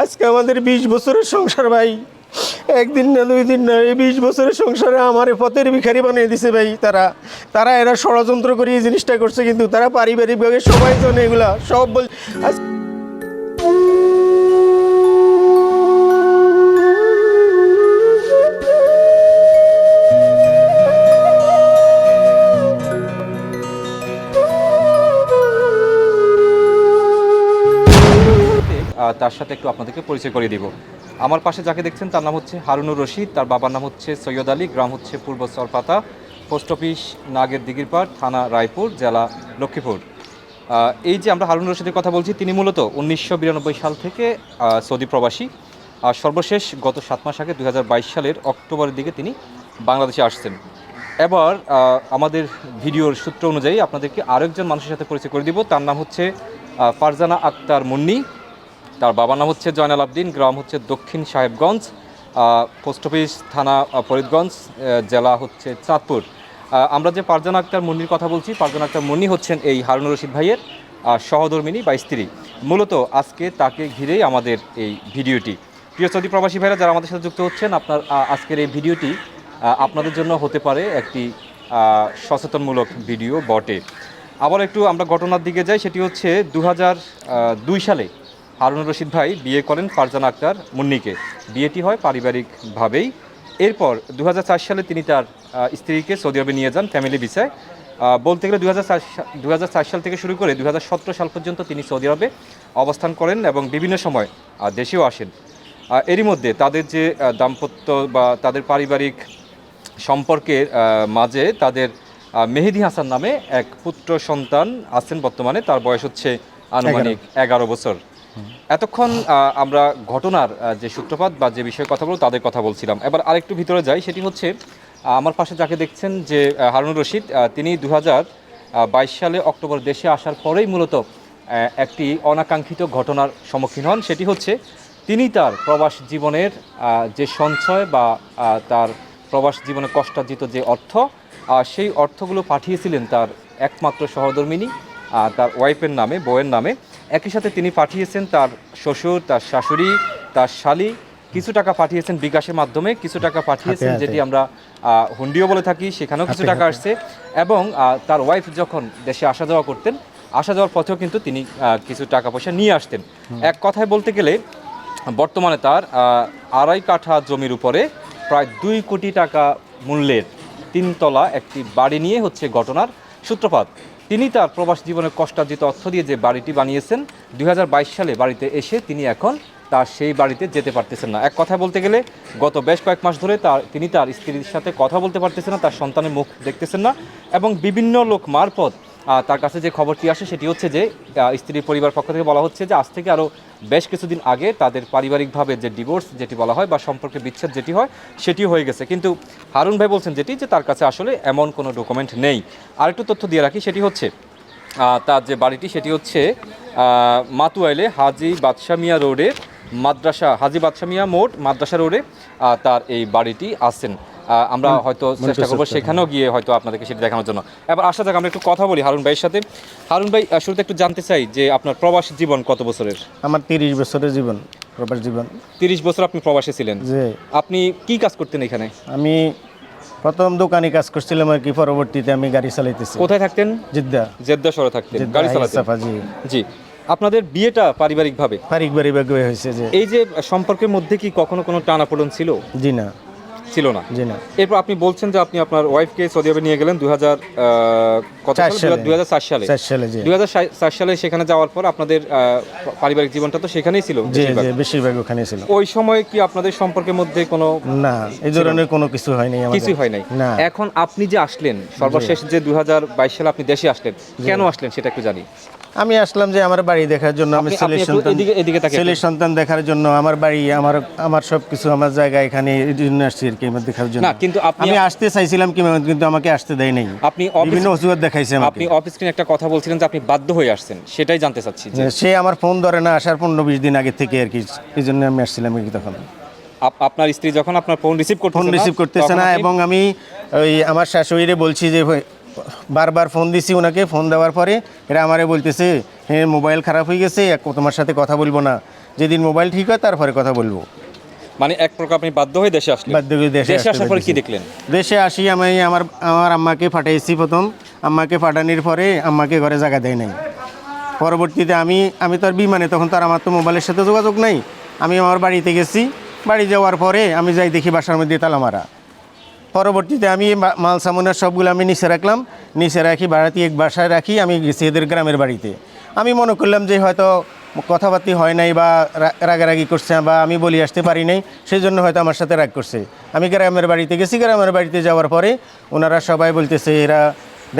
আজকে আমাদের বিশ বছরের সংসার ভাই। একদিন না দুই দিন না, এই বিশ বছরের সংসারে আমার পথের ভিখারি বানিয়ে দিছে ভাই তারা। তারা এরা ষড়যন্ত্র করে এই জিনিসটা করছে, কিন্তু তারা পারিবারিকভাবে সবাই জানে এগুলা। সব বল আজ তার সাথে একটু আপনাদেরকে পরিচয় করিয়ে দিব। আমার পাশে যাকে দেখছেন, তার নাম হচ্ছে হারুনুর রশিদ, তার বাবার নাম হচ্ছে সৈয়দ আলী, গ্রাম হচ্ছে পূর্ব সরপাতা, পোস্ট অফিস নাগের দিঘিরপাড় থানা রায়পুর, জেলা লক্ষ্মীপুর। এই যে আমরা হারুন রশিদের কথা বলছি, তিনি মূলত উনিশশো বিরানব্বই সাল থেকে সৌদি প্রবাসী। আর সর্বশেষ গত সাত মাস আগে দু হাজার বাইশ সালের অক্টোবরের দিকে তিনি বাংলাদেশে আসছেন। এবার আমাদের ভিডিওর সূত্র অনুযায়ী আপনাদেরকে আরেকজন মানুষের সাথে পরিচয় করে দিব। তার নাম হচ্ছে ফারজানা আক্তার মুন্নি। তার বাবার নাম হচ্ছে জয়নাল আবদিন, গ্রাম হচ্ছে দক্ষিণ সাহেবগঞ্জ পোস্ট অফিস থানা ফরিদগঞ্জ জেলা হচ্ছে চাঁদপুর। আমরা যে পারজান আক্তার মুন্নির কথা বলছি, পারজানা আক্তার মুন্নি হচ্ছেন এই হারুনুর রশিদ ভাইয়ের সহধর্মিনী বা স্ত্রী। মূলত আজকে তাকে ঘিরেই আমাদের এই ভিডিওটি। প্রিয় সৌদি প্রবাসী ভাইরা, যারা আমাদের সাথে যুক্ত হচ্ছেন, আপনার আজকের এই ভিডিওটি আপনাদের জন্য হতে পারে একটি সচেতনমূলক ভিডিও বটে। আবার একটু আমরা ঘটনার দিকে যাই, সেটি হচ্ছে দু সালে হারুনুর রশিদ ভাই বিয়ে করেন ফারজানা আক্তার মুন্নিকে। বিয়েটি হয় পারিবারিকভাবেই। এরপর দু হাজার চার সালে তিনি তার স্ত্রীকে সৌদি আরবে নিয়ে যান ফ্যামিলি ভিসায়। বলতে গেলে দু হাজার সাল থেকে শুরু করে দু হাজার সতেরো সাল পর্যন্ত তিনি সৌদি আরবে অবস্থান করেন এবং বিভিন্ন সময় দেশেও আসেন। এরই মধ্যে তাদের যে দাম্পত্য বা তাদের পারিবারিক সম্পর্কের মাঝে তাদের মেহেদি হাসান নামে এক পুত্র সন্তান আছেন বর্তমানে। তার বয়স হচ্ছে আনুমানিক এগারো বছর। এতক্ষণ আমরা ঘটনার যে সূত্রপাত বা যে বিষয়ে কথা বলব তাদের কথা বলছিলাম। এবার আরেকটু ভিতরে যাই, সেটি হচ্ছে আমার পাশে যাকে দেখছেন যে হারুনুর রশিদ তিনি দু বাইশ সালে অক্টোবর দেশে আসার পরেই মূলত একটি অনাকাঙ্ক্ষিত ঘটনার সম্মুখীন হন। সেটি হচ্ছে, তিনি তার প্রবাস জীবনের যে সঞ্চয় বা তার প্রবাস জীবনে কষ্টার্জিত যে অর্থ সেই অর্থগুলো পাঠিয়েছিলেন তার একমাত্র সহধর্মিনী তার ওয়াইফের নামে, বউয়ের নামে। একই সাথে তিনি পাঠিয়েছেন তার শ্বশুর তার শাশুড়ি তার শালি। কিছু টাকা পাঠিয়েছেন বিকাশের মাধ্যমে কিছু টাকা পাঠিয়েছেন যেটি আমরা হুন্ডিও বলে থাকি সেখানেও কিছু টাকা আসছে। এবং তার ওয়াইফ যখন দেশে আসা যাওয়া করতেন আসা যাওয়ার পথেও কিন্তু তিনি কিছু টাকা পয়সা নিয়ে আসতেন। এক কথায় বলতে গেলে বর্তমানে তার আড়াই কাঠা জমির উপরে প্রায় দুই কোটি টাকা মূল্যের তিনতলা একটি বাড়ি নিয়ে হচ্ছে ঘটনার সূত্রপাত। তিনি তার প্রবাস জীবনে কষ্টার্জিত অর্থ দিয়ে যে বাড়িটি বানিয়েছেন, দুই হাজার বাইশ সালে বাড়িতে এসে তিনি এখন তার সেই বাড়িতে যেতে পারতেছেন না। এক কথা বলতে গেলে, গত বেশ কয়েক মাস ধরে তার, তিনি তার স্ত্রীর সাথে কথা বলতে পারতেছেন না, তার সন্তানের মুখ দেখতেছেন না এবং বিভিন্ন লোক মারফত তার কাছে যে খবরটি আসে সেটি হচ্ছে যে স্ত্রীর পরিবার পক্ষ থেকে বলা হচ্ছে যে, আজ থেকে আরও বেশ কিছুদিন আগে তাদের পারিবারিকভাবে যে ডিভোর্স যেটি বলা হয় বা সম্পর্কে বিচ্ছেদ যেটি হয়, সেটিও হয়ে গেছে। কিন্তু হারুন ভাই বলছেন যেটি, যে তার কাছে আসলে এমন কোনো ডকুমেন্ট নেই। আরেকটু তথ্য দিয়ে রাখি, সেটি হচ্ছে তার যে বাড়িটি সেটি হচ্ছে মাতুয়াইলে হাজি বাদশা মিয়া রোডে, মাদ্রাসা, হাজি বাদশা মিয়া মোড়, মাদ্রাসা রোডে তার এই বাড়িটি আছেন। আমরা হয়তো চেষ্টা করব সেখানেও গিয়ে হয়তো আপনাদেরকে সেটি দেখানোর জন্য। এবার আসা যাক আমরা একটু কথা বলি হারুন ভাইয়ের সাথে। হারুন ভাই শুরুতে একটু জানতে চাই যে আপনার প্রবাস জীবন কত বছরের? আমার তিরিশ বছরের জীবন প্রবাস জীবন। তিরিশ বছর আপনি প্রবাসে ছিলেন। যে আপনি কি কাজ করতেন এখানে? আমি প্রথম দোকানে কাজ করছিলাম আর কি পরবর্তীতে আমি গাড়ি চালাইতেছি। কোথায় থাকতেন? জিদ্দা। জেদ্দা শহরে থাকতেন গাড়ি চালাতেন। জি। জি। আপনাদের বিয়েটা পারিবারিকভাবে? পারিবারিকভাবে হয়েছে যে এই যে সম্পর্কের মধ্যে কি কখনো কোনো টানাপোড়ন ছিল? জি না। ছিল না। জি না। এরপর আপনি বলছেন যে আপনি আপনার ওয়াইফকে সৌদি আরবে নিয়ে গেলেন দুই হাজার কত সালে। দুই হাজার চার সালে সালে দুই হাজার চার সালে সেখানে যাওয়ার পর আপনাদের পারিবারিক জীবনটা তো সেখানেই ছিল জি বেশিরভাগ। জি বেশিরভাগ ওখানে ছিল। ওই সময় কি আপনাদের সম্পর্কের মধ্যে কোনো না এই ধরনের কোনো কিছু হয়নি কিছুই হয় নাই। এখন আপনি যে আসলেন সর্বশেষ যে দুই হাজার বাইশ সালে আপনি দেশে আসলেন কেন আসলেন সেটা একটু জানি। আমি আসলাম যে আমার বাড়ি দেখার জন্য আমি একটু সন্তান এদিকে- এদিকে সন্তান দেখার জন্য আমার বাড়ি আমার আমার সব কিছু আমার জায়গা এখানে এই জন্য আসছি আর কি আমার দেখার জন্য। না কিন্তু আপনি আমি আসতে চাইছিলাম কি কিন্তু আমাকে আসতে দেয় নাই। আপনি অফিস বিভিন্ন অজুহাত দেখাইছে আমাকে। আপনি অফিস স্ক্রিনে একটা কথা বলছিলেন যে আপনি বাধ্য হয়ে আসছেন সেটাই জানতে চাচ্ছি যে সে আমার ফোন ধরে না আসার পনেরো বিশ দিন আগে থেকে আর কি এই জন্য আমি আসছিলাম আর কি তখন। আপ- আপনার স্ত্রী যখন আপনার ফোন রিসিভ করতে ফোন রিসিভ করতেছে না এবং আমি ওই আমার শাশুড়িরে বলছি যে ভাই, বারবার ফোন দিছি ওনাকে ফোন দেওয়ার পরে এরা আমারে বলতেছে হ্যাঁ মোবাইল খারাপ হয়ে গেছে তোমার সাথে কথা বলব না। যেদিন মোবাইল ঠিক হয় তারপরে কথা বলব। মানে এক প্রকার আপনি বাধ্য হয়ে দেশে আসলেন? বাধ্য হয়ে দেশে দেশে আসার পরে কি দেখলেন? দেশে আসি আমি আমার আমার আম্মাকে পাঠাইছি প্রথম। আম্মাকে ফাটানির পরে আম্মাকে ঘরে জায়গা দেয় নাই। পরবর্তীতে আমি আমি তো আর বিমানে তখন তার আমার তো মোবাইলের সাথে যোগাযোগ নাই। আমি আমার বাড়িতে গেছি। বাড়ি যাওয়ার পরে আমি যাই দেখি বাসার মধ্যে তালা মারা। পরবর্তীতে আমি মাল সামনের সবগুলো আমি নিচে রাখলাম। নিচে রাখি বাড়াতে এক বাসায় রাখি আমি গেছি এদের গ্রামের বাড়িতে। আমি মনে করলাম যে হয়তো কথাবার্তি হয় নাই বা রাগারাগি করছে বা আমি বলি আসতে পারি নাই সেই জন্য হয়তো আমার সাথে রাগ করছে। আমি গ্রামের বাড়িতে গেছি গ্রামের বাড়িতে যাওয়ার পরে ওনারা সবাই বলতেছে এরা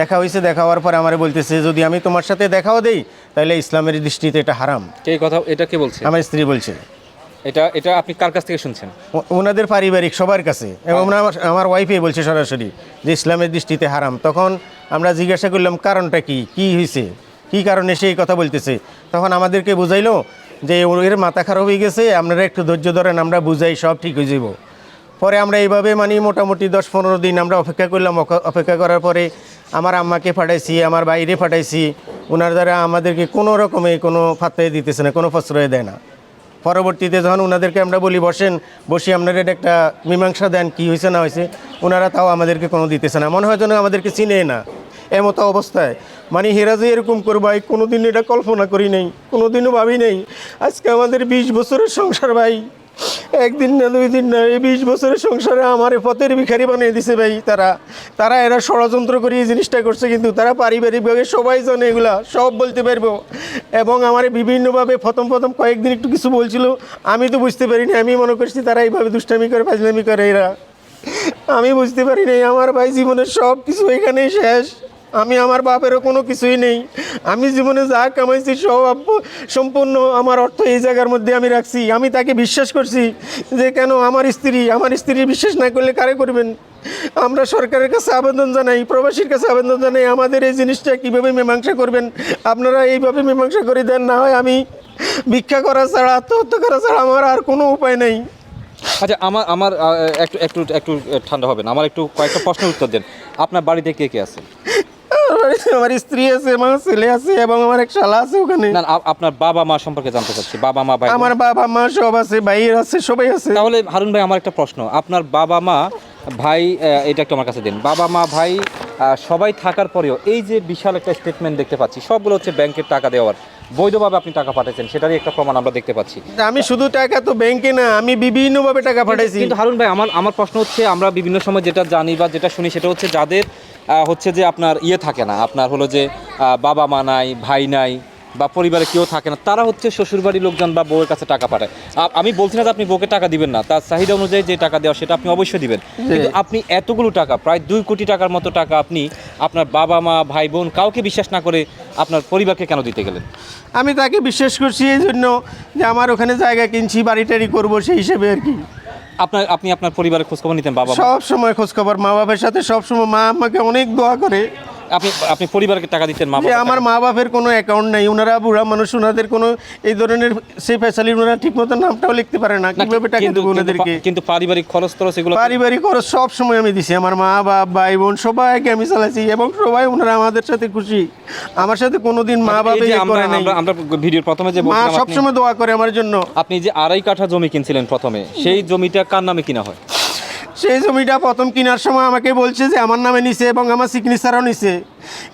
দেখা হয়েছে দেখা হওয়ার পরে আমার বলতেছে যদি আমি তোমার সাথে দেখাও দেই তাহলে ইসলামের দৃষ্টিতে এটা হারাম। কে কথা এটা কে বলছে? আমার স্ত্রী বলছে। এটা এটা আপনি কার কাছ থেকে শুনছেন? ওনাদের পারিবারিক সবার কাছে। এবং আমার আমার ওয়াইফে বলছে সরাসরি যে ইসলামের দৃষ্টিতে হারাম। তখন আমরা জিজ্ঞাসা করলাম কারণটা কি? কি হয়েছে কি কারণে সেই কথা বলতেছে? তখন আমাদেরকে বুঝাইলো যে ওর- এর মাথা খারাপ হয়ে গেছে আপনারা একটু ধৈর্য ধরেন আমরা বুঝাই সব ঠিক হয়ে যাব পরে আমরা এইভাবে মানে মোটামুটি দশ পনেরো দিন আমরা অপেক্ষা করলাম। অপেক্ষা করার পরে আমার আম্মাকে পাঠাইছি আমার বাইরে পাঠাইছি। ওনার দ্বারা আমাদেরকে কোনো রকমে কোনো ফাত্তাই দিতেছে না কোনো প্রশ্রয় দেয় না। পরবর্তীতে যখন ওনাদেরকে আমরা বলি, বসেন, বসে, আপনারা এটা একটা মীমাংসা দেন, কি হয়েছে, না হয়েছে, ওনারা তাও আমাদেরকে কোনো দিতেছে না। মনে হয় যেন আমাদেরকে চিনে না। এমতো অবস্থায়। মানে হেরা যে এরকম করব, ভাই কোনো দিন এটা কল্পনা করি নেই, কোনোদিনও ভাবি নেই। আজকে আমাদের বিশ বছরের সংসার, ভাই। একদিন না, দুই দিন না, এই বিশ বছরের সংসারে আমার পথের ভিখারি বানিয়ে দিছে ভাই তারা। তারা এরা ষড়যন্ত্র করে এই জিনিসটা করছে কিন্তু তারা পারিবারিকভাবে সবাই জানে এগুলা, সব বলতে পারব। এবং আমার বিভিন্নভাবে প্রথম প্রথম কয়েকদিন একটু কিছু বলছিল, আমি তো বুঝতে পারিনি, আমি মনে করছি তারা এইভাবে দুষ্টামি করে, ফাজলামি করে এরা। আমি বুঝতে পারি নাই আমার ভাই জীবনের সব কিছু এখানেই শেষ। আমি আমার বাপেরও কোনো কিছুই নেই। আমি জীবনে যা কামাইছি সব সম্পূর্ণ আমার অর্থ এই জায়গার মধ্যে আমি রাখছি। আমি তাকে বিশ্বাস করছি যে কেন আমার স্ত্রী আমার স্ত্রী বিশ্বাস না করলে কারে করবেন? আমরা সরকারের কাছে আবেদন জানাই, প্রবাসীর কাছে আবেদন জানাই, আমাদের এই জিনিসটা কীভাবে মীমাংসা করবেন? আপনারা এইভাবে মীমাংসা করে দেন, না হয় আমি ভিক্ষা করা ছাড়া, আত্মহত্যা করা ছাড়া আমার আর কোনো উপায় নেই। আচ্ছা আমার আমার একটু একটু একটু ঠান্ডা হবে না আমার একটু কয়েকটা প্রশ্নের উত্তর দেন। আপনার বাড়িতে কে কে আছে? আমার স্ত্রী আছে আমার ছেলে আছে এবং আমার এক শালা আছে ওখানে। না আপনার বাবা মা সম্পর্কে জানতে চাচ্ছি। বাবা মা ভাই আমার বাবা মা সব আছে ভাই আছে সবাই আছে। তাহলে হারুন ভাই আমার একটা প্রশ্ন। আপনার বাবা মা ভাই এটা একটু আমার কাছে দিন। বাবা মা ভাই সবাই থাকার পরেও এই যে বিশাল একটা স্টেটমেন্ট দেখতে পাচ্ছি সবগুলো হচ্ছে ব্যাংকের টাকা দেওয়ার। বৈধভাবে আপনি টাকা পাঠাচ্ছেন সেটারই একটা প্রমাণ আমরা দেখতে পাচ্ছি। আমি শুধু টাকা তো ব্যাংকে না আমি বিভিন্নভাবে টাকা পাঠাইছি। কিন্তু হারুন ভাই আমার আমার প্রশ্ন হচ্ছে আমরা বিভিন্ন সময় যেটা জানি বা যেটা শুনি সেটা হচ্ছে যাদের হচ্ছে যে আপনার ইয়ে থাকে না আপনার হলো যে বাবা মা নাই ভাই নাই বা পরিবারে কেউ থাকে না তারা হচ্ছে শ্বশুরবাড়ির লোকজন বা বউয়ের কাছে টাকা পাঠায়। আমি বলছি না যে আপনি বউকে টাকা দিবেন না তার চাহিদা অনুযায়ী যে টাকা দেওয়া সেটা আপনি অবশ্যই দিবেন। কিন্তু আপনি এতগুলো টাকা প্রায় দুই কোটি টাকার মতো টাকা আপনি আপনার বাবা মা ভাই বোন কাউকে বিশ্বাস না করে আপনার পরিবারকে কেন দিতে গেলেন? আমি তাকে বিশ্বাস করছি এই জন্য যে আমার ওখানে জায়গা কিনছি বাড়ি টাড়ি করব সেই হিসেবে আর কি। আপনার আপনি আপনার পরিবারের খোঁজখবর নিতেন বাবা সব সময় খোঁজ খবর মা বাবার সাথে সব সময় মা আমাকে অনেক দোয়া করে। আপনি আপনি পরিবারকে টাকা দিতেন মা যে আমার মা বাপের কোনো অ্যাকাউন্ট নাই ওনারা বুড়া মানুষ ওনাদের কোনো এই ধরনের সেই ফ্যাসালি ওনারা ঠিক মতো নামটাও লিখতে পারে না কীভাবে টাকা দেবো ওনাদেরকে কিন্তু- পারিবারিক খরচ টরচ এগুলো পারিবারিক খরচ সব সময় আমি দিছি আমার মা বাপ ভাই বোন সবাইকে আমি চালাইছি এবং সবাই ওনারা আমাদের সাথে খুশি। আমার সাথে কোনোদিন মা মানে বাবা ইয়ে আমরা করে নাই। আমরা ভিডিওর প্রথমে যে মা সবসময় দোয়া করে আমার জন্য। আপনি যে আড়াই কাঠা জমি কিনছিলেন প্রথমে সেই জমিটা কার নামে কিনা হয়? সেই জমিটা প্রথম কেনার সময় আমাকে বলছে যে আমার নামে নিছে এবং আমার সিগনেচারও নিছে।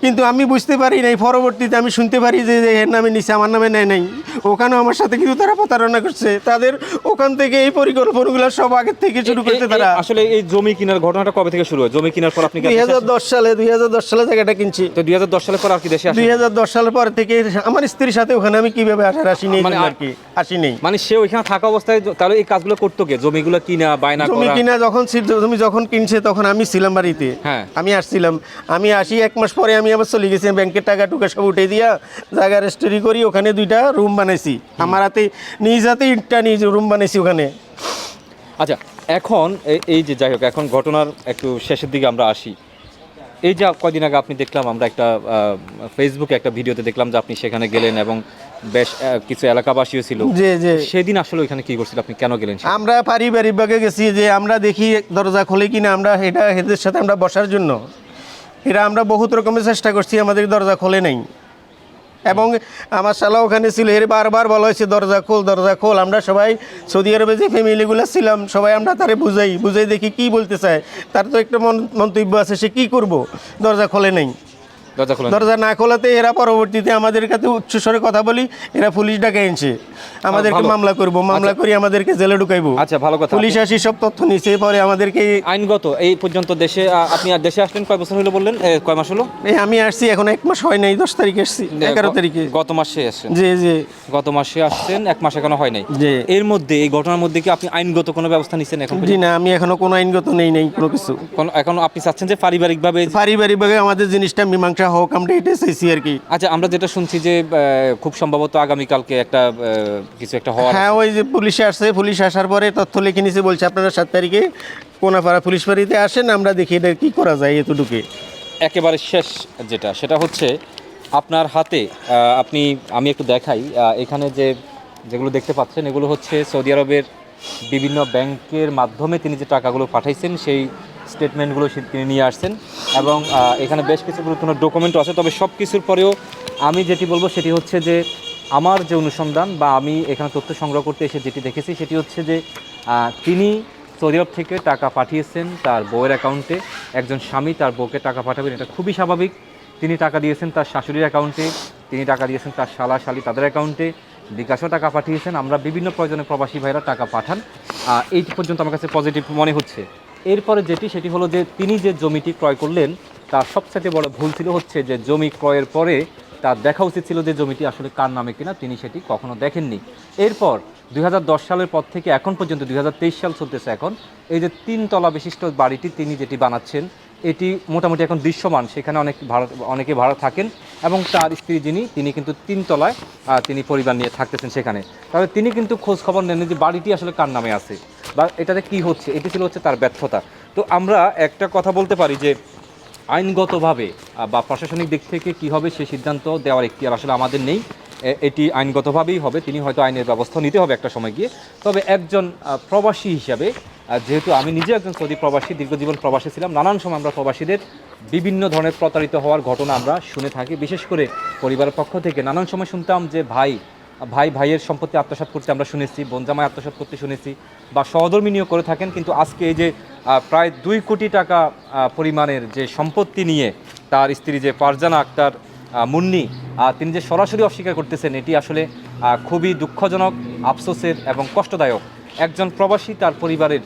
কিন্তু আমি বুঝতে পারি নাই পরবর্তীতে আমি শুনতে পারি যে এর নামে নিছে আমার নামে নেয় নাই। ওখানেও আমার সাথে কিন্তু তারা প্রতারণা করছে। তাদের ওখান থেকে এই পরিকল্পনাগুলো সব আগের থেকে শুরু করছে তারা। আসলে এই জমি কেনার ঘটনাটা কবে থেকে শুরু হয়? জমি কেনার পর আপনি দুই হাজার দশ সালে দুই হাজার দশ সালে জায়গাটা কিনছি। তো দুই হাজার দশ সালের পর আর কি দেশে দুই হাজার দশ সালের পর থেকে আমার স্ত্রীর সাথে ওখানে আমি কীভাবে আসার আসি নেই মানে আর কি আসি নেই। মানে সে ওইখানে থাকা অবস্থায় তাহলে এই কাজগুলো করতো কে? জমিগুলো কিনা বায়না জমি কিনা যখন জমি যখন কিনছে তখন আমি ছিলাম বাড়িতে। হ্যাঁ। আমি আসছিলাম। আমি আসি এক মাস পরে আমি আবার চলে গেছি ব্যাংকের টাকা টুকা সব উঠে দিয়া জায়গা রেস্টোরি করি ওখানে দুইটা রুম বানাইছি। আমার হাতে নিজ হাতে ইটটা নিজ রুম বানাইছি ওখানে। আচ্ছা এখন এই যে যাই হোক এখন ঘটনার একটু শেষের দিকে আমরা আসি। এই যে কয়দিন আগে আপনি দেখলাম আমরা একটা ফেসবুকে একটা ভিডিওতে দেখলাম যে আপনি সেখানে গেলেন এবং বেশ কিছু এলাকাবাসীও ছিল। যে যে সেদিন আসলে ওইখানে কি করছিল? আপনি কেন গেলেন আমরা পারিবারিক ভাগে গেছি যে আমরা দেখি দরজা খোলে কিনা আমরা এটা এদের সাথে আমরা বসার জন্য। এরা আমরা বহুত রকমের চেষ্টা করছি, আমাদের দরজা খোলে নাই। এবং আমার শালা ওখানে ছিল, এর বারবার বলা হয়েছে, দরজা খোল দরজা খোল। আমরা সবাই সৌদি আরবে যে ফ্যামিলিগুলো ছিলাম, সবাই আমরা তারে বুঝাই বুঝাই দেখি কি বলতে চায়। তার তো একটা মন- মন্তব্য আছে, সে কি করব? দরজা খোলে নেই। দরজা না খোলাতে এরা পরবর্তীতে আমাদের কাছে উচ্চস্বরে কথা বলি এরা পুলিশ ডাকে এনেছে আমাদেরকে মামলা করব মামলা করে আমাদেরকে জেলে ঢুকাইবো। আচ্ছা ভালো কথা। পুলিশ আসি সব তথ্য নিছে পরে আমাদেরকে আইনগত এই পর্যন্ত দেশে আপনি আর দেশে আসলেন কয় বছর হলো বললেন? কয় মাস হলো? এই আমি আসছি এখন এক মাস হয় নাই দশ তারিখে আসছি এগারো তারিখে। গত মাসে আসছেন। জি জি। গত মাসে আসছেন এক মাস এখনও হয় নাই। জি। এর মধ্যে এই ঘটনার মধ্যে কি আপনি আইনগত কোনো ব্যবস্থা নিচ্ছেন এখন জি না আমি এখনও কোনো আইনগত নেই নেই কোনো কিছু। এখন আপনি চাচ্ছেন যে পারিবারিকভাবে পারিবারিকভাবে আমাদের জিনিসটা মীমাংসা হোক আমরা এটাই চাইছি আর কি। আচ্ছা আমরা যেটা শুনছি যে খুব সম্ভবত আগামীকালকে একটা কিছু একটা হওয়ার হ্যাঁ ওই যে পুলিশে আসছে পুলিশ আসার পরে তথ্য লিখে নিছে বলছে আপনারা সাত তারিখে কোনাপাড়া পুলিশ বাড়িতে আসেন আমরা দেখি এটা কী করা যায় এতটুকু। একেবারে শেষ যেটা সেটা হচ্ছে আপনার হাতে আপনি আমি একটু দেখাই এখানে যে যেগুলো দেখতে পাচ্ছেন এগুলো হচ্ছে সৌদি আরবের বিভিন্ন ব্যাংকের মাধ্যমে তিনি যে টাকাগুলো পাঠাইছেন সেই স্টেটমেন্টগুলো তিনি নিয়ে আসছেন। এবং এখানে বেশ কিছু গুরুত্বপূর্ণ ডকুমেন্টও আছে। তবে সব কিছুর পরেও আমি যেটি বলব সেটি হচ্ছে যে, আমার যে অনুসন্ধান বা আমি এখানে তথ্য সংগ্রহ করতে এসে যেটি দেখেছি, সেটি হচ্ছে যে তিনি সৌদি আরব থেকে টাকা পাঠিয়েছেন তার বউয়ের অ্যাকাউন্টে একজন স্বামী তার বউকে টাকা পাঠাবেন, এটা খুবই স্বাভাবিক। তিনি টাকা দিয়েছেন তার শাশুড়ির অ্যাকাউন্টে তিনি টাকা দিয়েছেন তার শালা শালি তাদের অ্যাকাউন্টে বিকাশও টাকা পাঠিয়েছেন। আমরা বিভিন্ন প্রয়োজনে প্রবাসী ভাইরা টাকা পাঠান। এইটি পর্যন্ত আমার কাছে পজিটিভ মনে হচ্ছে। এরপরে যেটি, সেটি হলো যে তিনি যে জমিটি ক্রয় করলেন, তার সবচেয়ে বড় ভুল ছিল হচ্ছে যে জমি ক্রয়ের পরে তার দেখা উচিত ছিল যে জমিটি আসলে কার নামে কিনা, তিনি সেটি কখনো দেখেননি। এরপর দুই হাজার দশ সালের পর থেকে এখন পর্যন্ত, দুই হাজার তেইশ সাল চলতেছে এখন, এই যে তিনতলা বিশিষ্ট বাড়িটি তিনি যেটি বানাচ্ছেন, এটি মোটামুটি এখন দৃশ্যমান, সেখানে অনেক ভাড়া, অনেকে ভাড়া থাকেন এবং তার স্ত্রী যিনি, তিনি কিন্তু তিনতলায় তিনি পরিবার নিয়ে থাকতেছেন সেখানে। তবে তিনি কিন্তু খোঁজ খবর নেন যে বাড়িটি আসলে কার নামে আছে। বা এটাতে কি হচ্ছে? এটি ছিল হচ্ছে তার ব্যর্থতা। তো আমরা একটা কথা বলতে পারি যে, আইনগতভাবে বা প্রশাসনিক দিক থেকে কি হবে সে সিদ্ধান্ত দেওয়ার একটি আর আসলে আমাদের নেই। এটি আইনগতভাবেই হবে, তিনি হয়তো আইনের ব্যবস্থা নিতে হবে একটা সময় গিয়ে। তবে একজন প্রবাসী হিসাবে যেহেতু আমি নিজে একজন সৌদি প্রবাসী, দীর্ঘজীবন প্রবাসী ছিলাম, নানান সময় আমরা প্রবাসীদের বিভিন্ন ধরনের প্রতারিত হওয়ার ঘটনা আমরা শুনে থাকি। বিশেষ করে পরিবারের পক্ষ থেকে নানান সময় শুনতাম যে, ভাই ভাই, ভাইয়ের সম্পত্তি আত্মসাৎ করতে আমরা শুনেছি বোনজামাই আত্মসাৎ করতে শুনেছি বা সহধর্মী নিয়োগ করে থাকেন, কিন্তু আজকে এই যে প্রায় দুই কোটি টাকা পরিমাণের যে সম্পত্তি নিয়ে তার স্ত্রী যে ফারজানা আক্তার মুন্নি তিনি যে সরাসরি অস্বীকার করতেছেন, এটি আসলে খুবই দুঃখজনক, আফসোসের এবং কষ্টদায়ক। একজন প্রবাসী তার পরিবারের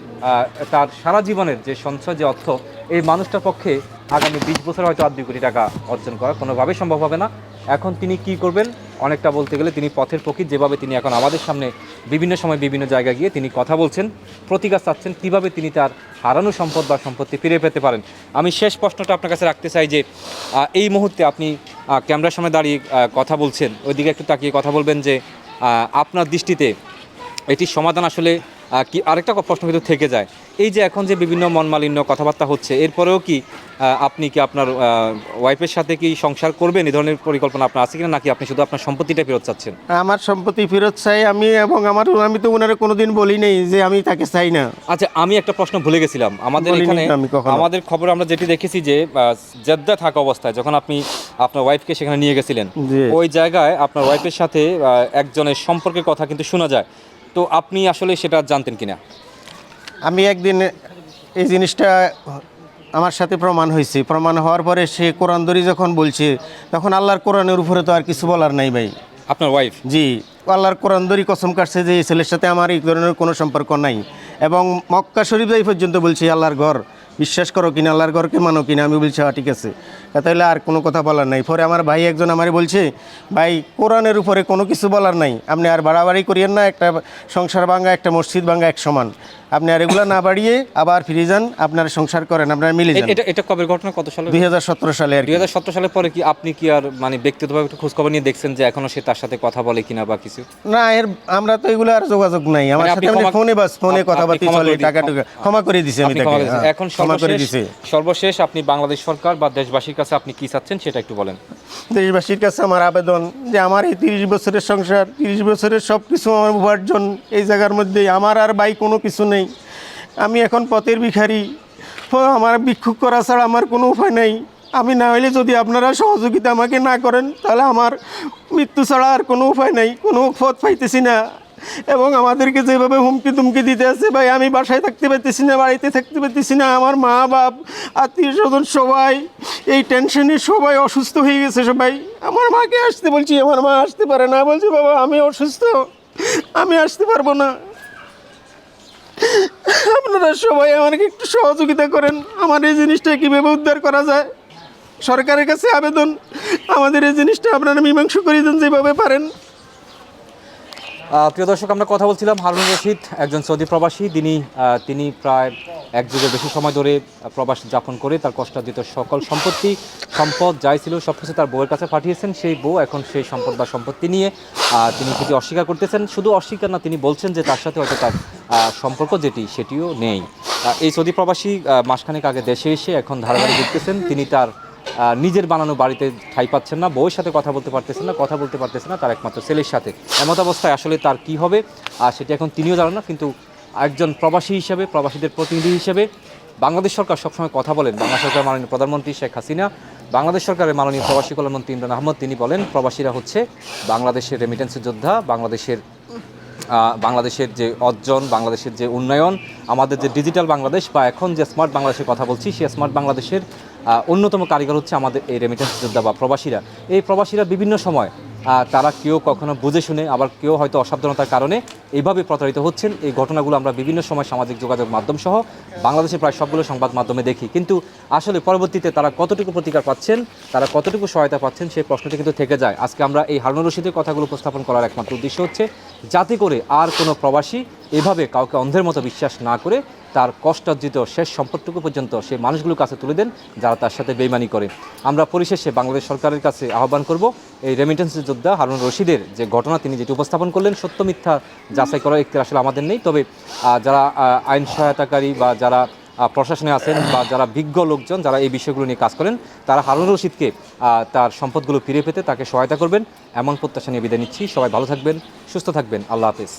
তার সারা জীবনের যে সঞ্চয়, যে অর্থ, এই মানুষটার পক্ষে আগামী বিশ বছর হয়তো আর দুই কোটি টাকা অর্জন করা কোনোভাবেই সম্ভব হবে না। এখন তিনি কি করবেন? অনেকটা বলতে গেলে তিনি পথের প্রকৃত। যেভাবে তিনি এখন আমাদের সামনে বিভিন্ন সময় বিভিন্ন জায়গায় গিয়ে তিনি কথা বলছেন প্রতিকার চাচ্ছেন কীভাবে তিনি তার হারানো সম্পদ বা সম্পত্তি ফিরে পেতে পারেন। আমি শেষ প্রশ্নটা আপনার কাছে রাখতে চাই যে এই মুহূর্তে আপনি ক্যামেরার সামনে দাঁড়িয়ে কথা বলছেন। ওইদিকে একটু তাকিয়ে কথা বলবেন যে আপনার দৃষ্টিতে এটির সমাধান আসলে কি আরেকটা প্রশ্ন কিন্তু থেকে যায়। এই যে এখন যে বিভিন্ন মনমালিন্য কথাবার্তা হচ্ছে এরপরেও কি আপনি কি আপনার ওয়াইফের সাথে কি সংসার করবেন? এই ধরনের পরিকল্পনা আপনার আছে কিনা? নাকি আপনি শুধু আপনার সম্পত্তিটা ফেরত চাচ্ছেন? আমার সম্পত্তি ফেরত চাই আমি এবং আমার আমি তো ওনারা কোনোদিন বলি নাই যে আমি তাকে চাই না। আচ্ছা আমি একটা প্রশ্ন ভুলে গেছিলাম। আমাদের এখানে। আমাদের খবর আমরা যেটি দেখেছি যে জেদ্দা থাকা অবস্থায় যখন আপনি আপনার ওয়াইফকে সেখানে নিয়ে গেছিলেন ওই জায়গায় আপনার ওয়াইফের সাথে একজনের সম্পর্কের কথা কিন্তু শোনা যায়। তো আপনি আসলে সেটা জানতেন কিনা? আমি একদিন এই জিনিসটা আমার সাথে প্রমাণ হয়েছে। প্রমাণ হওয়ার পরে সে কোরআন দরি যখন বলছে তখন আল্লাহর কোরআনের উপরে তো আর কিছু বলার নাই ভাই। আপনার ওয়াইফ জি আল্লাহর কোরআন দরি কসম কাটছে যে এই ছেলের সাথে আমার এই ধরনের কোনো সম্পর্ক নাই। এবং মক্কা শরীফ এই পর্যন্ত বলছি আল্লাহর ঘর। বিশ্বাস করো কিনা, আল্লাহর ঘরকে মানো কিনা, আমি বলছি হ্যাঁ ঠিক আছে। তাহলে আর কোনো কথা বলার নাই। পরে আমার ভাই একজন আমার বলছে, ভাই, কোরআনের উপরে কোনো কিছু বলার নাই। আপনি আর বাড়াবাড়ি করিয়েন না, একটা সংসার ভাঙ্গা একটা মসজিদ ভাঙ্গা এক সমান। আপনি আর এগুলো না বাড়িয়ে আবার ফিরে যান আপনার সংসার করেন আপনারা মিলে যান। এটা এটা কবে ঘটনা? কত সালে? দুই হাজার সতেরো সালে আর কি। দুই হাজার সতেরো সালের পরে কি আপনি কি আর মানে ব্যক্তিগতভাবে একটু খোঁজখবর নিয়ে দেখছেন যে এখনও সে তার সাথে কথা বলে কিনা বা কিছু? না এর আমরা তো এগুলো আর যোগাযোগ নাই। আমার মানে সাথে আপনি মানে ফোনে বাস ফোনে কথাবার্তা চলে দি- টাকা ক্ষমা করে দিছি আমি তাকে এখন ক্ষমা করে সর্বশেষ দিছি। সর্বশেষ আপনি বাংলাদেশ সরকার বা দেশবাসীর কাছে আপনি কি চাচ্ছেন সেটা একটু বলেন। দেশবাসীর কাছে আমার আবেদন যে আমার এই তিরিশ বছরের সংসার তিরিশ বছরের সব কিছু আমার উপার্জন এই জায়গার মধ্যে আমার আর বাই কোনো কিছু নেই। আমি এখন পথের ভিখারি। আমার ভিক্ষুক করা ছাড়া আমার কোনো উপায় নেই। আমি না হইলে যদি আপনারা সহযোগিতা আমাকে না করেন, তাহলে আমার মৃত্যু ছাড়া আর কোনো উপায় নাই, কোনো পথ পাইতেছি না। এবং আমাদেরকে যেভাবে হুমকি তুমকি দিতে আছে, ভাই, আমি বাসায় থাকতে পারতেছি না, বাড়িতে থাকতে পারতেছি না। আমার মা বাপ, আত্মীয় স্বজন সবাই, এই টেনশনে সবাই অসুস্থ হয়ে গেছে সবাই। আমার মাকে আসতে বলছি, আমার মা আসতে পারে না। বলছি, বাবা, আমি অসুস্থ, আমি আসতে পারব না। আপনারা সবাই আমাকে একটু সহযোগিতা করেন। আমার এই জিনিসটা কীভাবে উদ্ধার করা যায়? সরকারের কাছে আবেদন। আমাদের এই জিনিসটা আপনারা মীমাংসা করে দেন যেভাবে পারেন। প্রিয় দর্শক, আমরা কথা বলছিলাম হারুন রশিদ, একজন সৌদি প্রবাসী। তিনি তিনি প্রায় এক যুগের বেশি সময় ধরে প্রবাস যাপন করে তার কষ্টার্জিত সকল সম্পত্তি, সম্পদ যাই ছিল সব কিছু তার বউয়ের কাছে পাঠিয়েছেন। সেই বউ এখন সেই সম্পদ বা সম্পত্তি নিয়ে তিনি সেটি অস্বীকার করতেছেন। শুধু অস্বীকার না, তিনি বলছেন যে তার সাথে হয়তো তার সম্পর্ক যেটি, সেটিও নেই। এই সৌদি প্রবাসী মাসখানেক আগে দেশে এসে এখন ধারাবাহিক ঘুরতেছেন তিনি তার নিজের বানানো বাড়িতে ঠাই পাচ্ছেন না, বউয়ের সাথে কথা বলতে পারতেছেন না, কথা বলতে পারতেছেন না, তার একমাত্র ছেলের সাথে। এমত অবস্থায় আসলে তার কি হবে? আর সেটা এখন তিনিও জানেন না, কিন্তু একজন প্রবাসী হিসেবে, প্রবাসীদের প্রতিনিধি হিসেবে বাংলাদেশ সরকার সবসময় কথা বলেন। বাংলা সরকার মাননীয় প্রধানমন্ত্রী শেখ হাসিনা, বাংলাদেশ সরকারের মাননীয় প্রবাসী কল্যাণমন্ত্রী ইমরান আহমদ, তিনি বলেন, প্রবাসীরা হচ্ছে বাংলাদেশের রেমিটেন্সের যোদ্ধা, বাংলাদেশের বাংলাদেশের যে অর্জন, বাংলাদেশের যে উন্নয়ন, আমাদের যে ডিজিটাল বাংলাদেশ, বা এখন যে স্মার্ট বাংলাদেশের কথা বলছি, সেই স্মার্ট বাংলাদেশের অন্যতম কারিগর হচ্ছে আমাদের এই রেমিটেন্স যোদ্ধা বা প্রবাসীরা। এই প্রবাসীরা বিভিন্ন সময় তারা কেউ কখনো বুঝে শুনে, আবার কেউ হয়তো অসাবধানতার কারণে এইভাবে প্রতারিত হচ্ছেন। এই ঘটনাগুলো আমরা বিভিন্ন সময় সামাজিক যোগাযোগ মাধ্যম সহ বাংলাদেশের প্রায় সবগুলো সংবাদ মাধ্যমে দেখি। কিন্তু আসলে পরবর্তীতে তারা কতটুকু প্রতিকার পাচ্ছেন, তারা কতটুকু সহায়তা পাচ্ছেন, সেই প্রশ্নটি কিন্তু থেকে যায়। আজকে আমরা এই হারুন রশিদের কথাগুলো উপস্থাপন করার একমাত্র উদ্দেশ্য হচ্ছে, যাতে করে আর কোনো প্রবাসী এভাবে কাউকে অন্ধের মতো বিশ্বাস না করে তার কষ্টার্জিত শেষ সম্পদটুকু পর্যন্ত সেই মানুষগুলোর কাছে তুলে দেন, যারা তার সাথে বেইমানি করে। আমরা পরিশেষে বাংলাদেশ সরকারের কাছে আহ্বান করব, এই রেমিটেন্স যোদ্ধা হারুন রশিদের যে ঘটনা, তিনি যেটি উপস্থাপন করলেন, সত্য মিথ্যা যাচাই করার একটি আসলে আমাদের নেই। তবে যারা আইন সহায়তাকারী বা যারা প্রশাসনে আছেন বা যারা বিজ্ঞ লোকজন যারা এই বিষয়গুলো নিয়ে কাজ করেন, তারা হারুন রশিদকে তার সম্পদগুলো ফিরে পেতে তাকে সহায়তা করবেন। এমন প্রত্যাশা নিয়ে বিদায় নিচ্ছি। সবাই ভালো থাকবেন, সুস্থ থাকবেন। আল্লাহ হাফিজ।